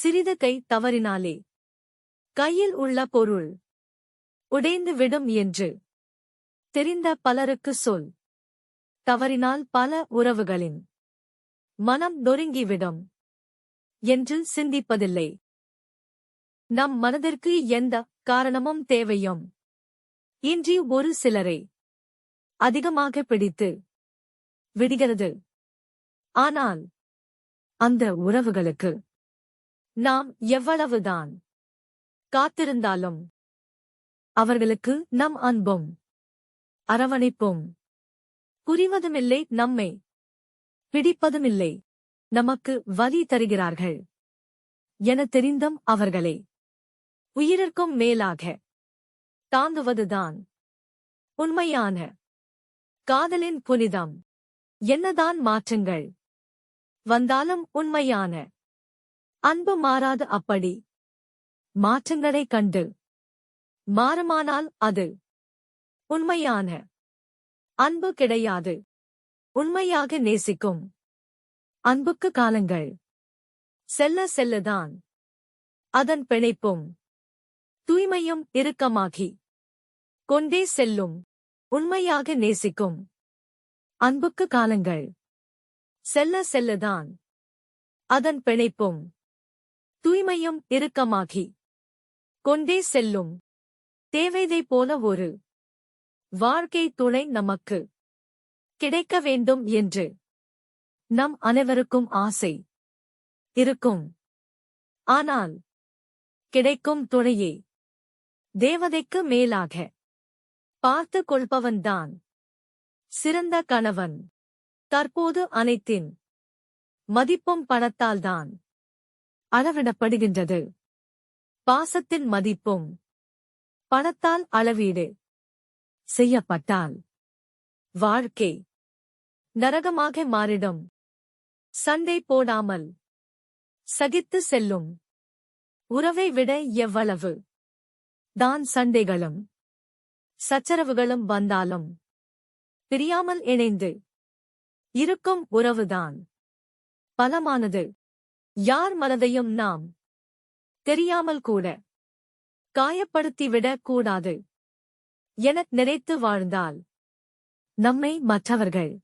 சிறிது கை தவறினாலே. கையில் உள்ள பொருள். உடைந்து விடும் என்று. தெரிந்த பலருக்கு சொல். தவறினால் பல உறவுகளின். மனம் நொறுங்கிவிடும். என்று சிந்திப்பதில்லை. நம் மனதிற்கு எந்த காரணமும் தேவையும். இன்றி ஒரு சிலரை. அதிகமாக பிடித்து. விடுகிறது. ஆனால். அந்த உறவுகளுக்கு. நாம் எவ்வளவுதான் காத்திருந்தாலும் அவர்களுக்கு நம் அன்பும் அரவணைப்பும் புரிவதுமில்லை நம்மை பிடிப்பதுமில்லை நமக்கு வலி தருகிறார்கள் என தெரிந்தும் அவர்களை உயிரிற்கும் மேலாக தாங்குவதுதான் உண்மையான காதலின் புனிதம். என்னதான் மாற்றங்கள் வந்தாலும் உண்மையான அன்பு மாறாது அப்படி. மாற்றங்களைக் கண்டு. மாறுமானால் அது உண்மையான. அன்பு கிடையாது. உண்மையாக நேசிக்கும். அன்புக்கு காலங்கள். செல்ல செல்லதான். அதன் பிணைப்பும். தூய்மையும் இறுக்கமாகி. கொண்டே செல்லும். உண்மையாக நேசிக்கும். அன்புக்கு காலங்கள். செல்ல செல்லதான். அதன் பிணைப்பும். தூய்மையும் இறுக்கமாகி. கொண்டே செல்லும். தேவைதை போல ஒரு. வாழ்க்கை துணை நமக்கு. கிடைக்க வேண்டும் என்று. நம் அனைவருக்கும் ஆசை. இருக்கும். ஆனால். கிடைக்கும் துணையே. தேவதைக்கு மேலாக. பார்த்து கொள்பவன்தான். சிறந்த கணவன். தற்போது அனைத்தின். மதிப்பும் பணத்தால்தான். அளவிடப்படுகின்றது. பாசத்தின் மதிப்பும் பணத்தால் அளவீடு செய்யப்பட்டால் வாழ்க்கை நரகமாக மாறிடும். சண்டை போடாமல் சகித்து செல்லும் உறவை விட எவ்வளவு தான் சண்டைகளும் சச்சரவுகளும் வந்தாலும் பிரியாமல் இணைந்து இருக்கும் உறவுதான் பலமானது. யார் மனதையும் நாம் தெரியாமல் கூட காயப்படுத்திவிடக் கூடாது. என நினைத்து வாழ்ந்தால் நம்மை மற்றவர்கள்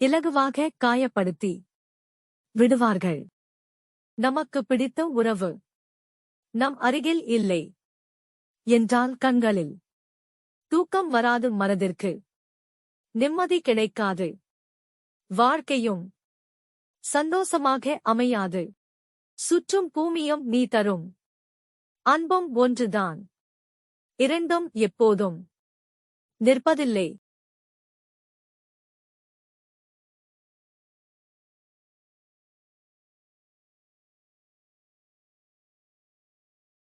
இலகுவாக காயப்படுத்தி விடுவார்கள். நமக்கு பிடித்த உறவு நம் அருகில் இல்லை என்றால் கண்களில் தூக்கம் வராது மனதிற்கு நிம்மதி கிடைக்காது. வாழ்க்கையும் சந்தோஷமாக அமையாது. சுற்றும் பூமியும் நீ தரும். அன்பும் ஒன்றுதான். இரண்டும் எப்போதும் நிற்பதில்லை.